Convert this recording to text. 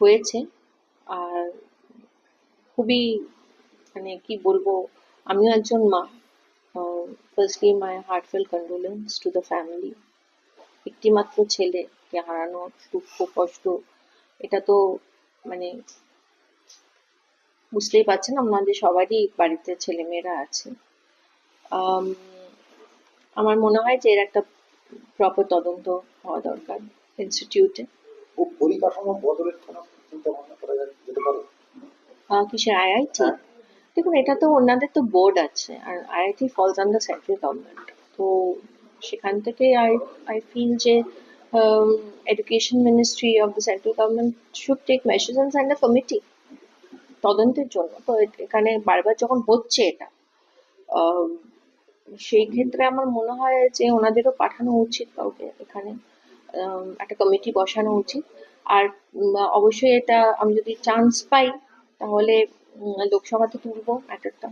হয়েছে। আর খুবই মানে কি বলব আমিও একজন মা। Firstly my heartfelt condolence to the family একটি মাত্র ছেলেকে হারানো দুঃখ কষ্ট এটা তো মানে বুঝতেই পারছেন আমাদের সবারই বাড়িতে ছেলে মেয়েরা আছে। আম, আমার মনে হয় যে এর একটা প্রপার তদন্ত হওয়া দরকার ইনস্টিটিউটে প- পরিকাঠামো বদলের কোনো চিন্তা ভাবনা করা যেতে পারে। কিসের আইআইটি হ্যাঁ। দেখুন এটা তো ওনাদের তো বোর্ড আছে আর IIT falls under central government তো সেখান থেকে আই আই ফিল যে education ministry of the central government should take measures and send a committee তদন্তের জন্য। তো এখানে বারবার যখন হচ্ছে এটা সেই ক্ষেত্রে আমার মনে হয় যে ওনাদেরও পাঠানো উচিত কাউকে এখানে। একটা কমিটি বসানো উচিত। আর অবশ্যই এটা আমি যদি চান্স পাই, তাহলে লোকসভাতে তুলবো ম্যাটারটা